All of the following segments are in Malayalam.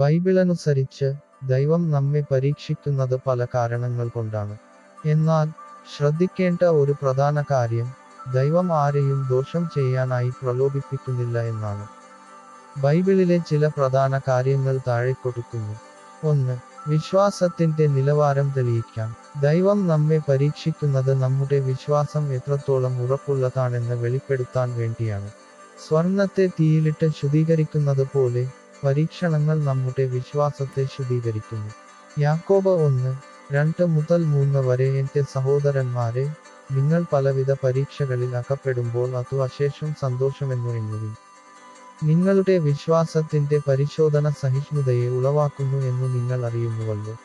ബൈബിളനുസരിച്ച് ദൈവം നമ്മെ പരീക്ഷിക്കുന്നത് പല കാരണങ്ങൾ കൊണ്ടാണ്. എന്നാൽ ശ്രദ്ധിക്കേണ്ട ഒരു പ്രധാന കാര്യം ദൈവം ആരെയും ദോഷം ചെയ്യാനായി പ്രലോഭിപ്പിക്കുന്നില്ല എന്നാണ്. ബൈബിളിലെ ചില പ്രധാന കാര്യങ്ങൾ താഴെ കൊടുക്കുന്നു. ഒന്ന് വിശ്വാസത്തിന്റെ നിലവാരം തെളിയിക്കാം. ദൈവം നമ്മെ പരീക്ഷിക്കുന്നത് നമ്മുടെ വിശ്വാസം എത്രത്തോളം ഉറപ്പുള്ളതാണെന്ന് വെളിപ്പെടുത്താൻ വേണ്ടിയാണ്. സ്വർണത്തെ തീയിലിട്ട് ശുദ്ധീകരിക്കുന്നത് പോലെ പരീക്ഷണങ്ങൾ നമ്മുടെ വിശ്വാസത്തെ ശുദ്ധീകരിക്കുന്നു. യാക്കോബ ഒന്ന് രണ്ട് മുതൽ മൂന്ന് വരെ എന്റെ സഹോദരന്മാരെ നിങ്ങൾ പലവിധ പരീക്ഷകളിൽ അകപ്പെടുമ്പോൾ അതു അശേഷം സന്തോഷമെന്നു എണ്ണുവിൻ. നിങ്ങളുടെ വിശ്വാസത്തിന്റെ പരിശോധന സഹിഷ്ണുതയെ ഉളവാക്കുന്നു എന്ന് നിങ്ങൾ അറിയുന്നുവല്ലോ.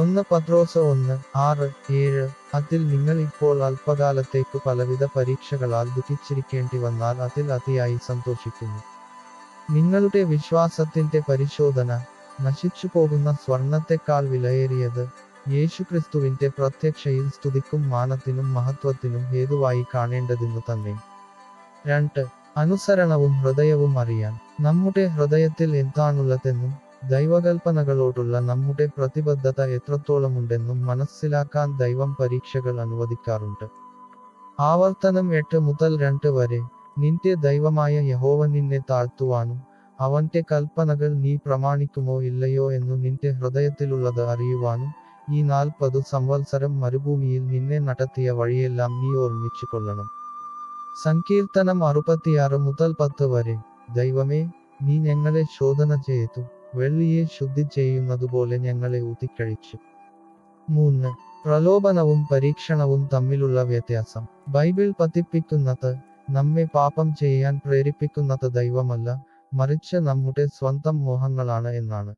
ഒന്ന് പത്രോസ് ഒന്ന് ആറ് ഏഴ് അതിൽ നിങ്ങൾ ഇപ്പോൾ അല്പകാലത്തേക്ക് പലവിധ പരീക്ഷകളാൽ ദുഃഖിച്ചിരിക്കേണ്ടി വന്നാൽ അതിൽ അതിയായി സന്തോഷിക്കുന്നു. നിങ്ങളുടെ വിശ്വാസത്തിന്റെ പരിശോധന നശിച്ചു പോകുന്ന സ്വർണത്തെക്കാൾ വിലയേറിയത് യേശുക്രിസ്തുവിന്റെ പ്രത്യക്ഷയിൽ സ്തുതിക്കും മാനത്തിനും മഹത്വത്തിനും ഹേതുവായി കാണേണ്ടതിനു തന്നെ. രണ്ട് അനുസരണവും ഹൃദയവും അറിയാൻ. നമ്മുടെ ഹൃദയത്തിൽ എന്താണുള്ളതെന്നും ദൈവകൽപ്പനകളോടുള്ള നമ്മുടെ പ്രതിബദ്ധത എത്രത്തോളമുണ്ടെന്നും മനസ്സിലാക്കാൻ ദൈവം പരീക്ഷകൾ അനുവദിക്കാറുണ്ട്. ആവർത്തനം എട്ട് മുതൽ രണ്ട് വരെ. നിന്റെ ദൈവമായ യഹോവ നിന്നെ താഴ്ത്തുവാനും അവന്റെ കൽപ്പനകൾ നീ പ്രമാണിക്കുമോ ഇല്ലയോ എന്നു നിന്റെ ഹൃദയത്തിലുള്ളത് അറിയുവാനും ഈ നാൽപ്പതു സംവത്സരം മരുഭൂമിയിൽ നിന്നെ നടത്തിയ വഴിയെല്ലാം നീ ഓർമ്മിച്ചു കൊള്ളണം സങ്കീർത്തനം അറുപത്തിയാറ് മുതൽ പത്ത് വരെ. ദൈവമേ നീ ഞങ്ങളെ ശോധന ചെയ്തു വെള്ളിയെ ശുദ്ധി ചെയ്യുന്നതുപോലെ ഞങ്ങളെ ഊതിക്കഴിച്ചു മൂന്ന്. പ്രലോഭനവും പരീക്ഷണവും തമ്മിലുള്ള വ്യത്യാസം. ബൈബിൾ പതിപ്പിക്കുന്നത് നമ്മെ പാപം ചെയ്യാൻ പ്രേരിപ്പിക്കുന്നത് ദൈവമല്ല മറിച്ച് നമ്മുടെ സ്വന്തം മോഹങ്ങളാണ് എന്നാണ്.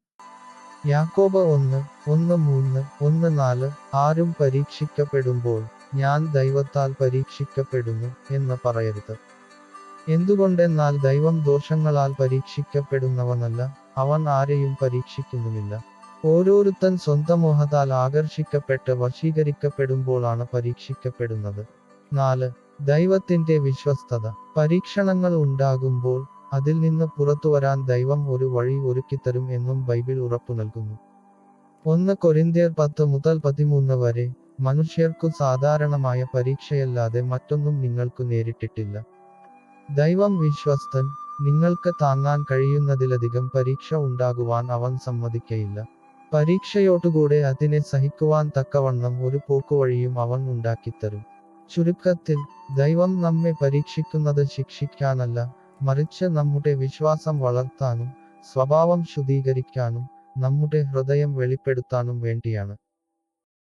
യാക്കോബ് ഒന്ന് ഒന്ന് മൂന്ന് ഒന്ന് നാല് ആരും പരീക്ഷിക്കപ്പെടുമ്പോൾ ഞാൻ ദൈവത്താൽ പരീക്ഷിക്കപ്പെടുന്നു എന്ന് പറയരുത്. എന്തുകൊണ്ടെന്നാൽ ദൈവം ദോഷങ്ങളാൽ പരീക്ഷിക്കപ്പെടുന്നവനല്ല അവൻ ആരെയും പരീക്ഷിക്കുന്നുമില്ല. ഓരോരുത്തൻ സ്വന്തം മോഹത്താൽ ആകർഷിക്കപ്പെട്ട് വശീകരിക്കപ്പെടുമ്പോഴാണ് പരീക്ഷിക്കപ്പെടുന്നത്. നാല് ദൈവത്തിന്റെ വിശ്വസ്തത. പരീക്ഷണങ്ങൾ ഉണ്ടാകുമ്പോൾ അതിൽ നിന്ന് പുറത്തുവരാൻ ദൈവം ഒരു വഴി ഒരുക്കിത്തരും എന്നും ബൈബിൾ ഉറപ്പു നൽകുന്നു. ഒന്ന് കൊരിന്ത്യർ പത്ത് മുതൽ പതിമൂന്ന് വരെ മനുഷ്യർക്കു സാധാരണമായ പരീക്ഷയല്ലാതെ മറ്റൊന്നും നിങ്ങൾക്ക് നേരിട്ടിട്ടില്ല. ദൈവം വിശ്വസ്തൻ നിങ്ങൾക്ക് താങ്ങാൻ കഴിയുന്നതിലധികം പരീക്ഷ ഉണ്ടാകുവാൻ അവൻ സമ്മതിക്കയില്ല. പരീക്ഷയോടുകൂടെ അതിനെ സഹിക്കുവാൻ തക്കവണ്ണം ഒരു പോക്കുവഴിയും അവൻ ഉണ്ടാക്കിത്തരും. ചുരുക്കത്തിൽ ദൈവം നമ്മെ പരീക്ഷിക്കുന്നത് ശിക്ഷിക്കാനല്ല മറിച്ച് നമ്മുടെ വിശ്വാസം വളർത്താനും സ്വഭാവം ശുദ്ധീകരിക്കാനും നമ്മുടെ ഹൃദയം വെളിപ്പെടുത്താനും വേണ്ടിയാണ്.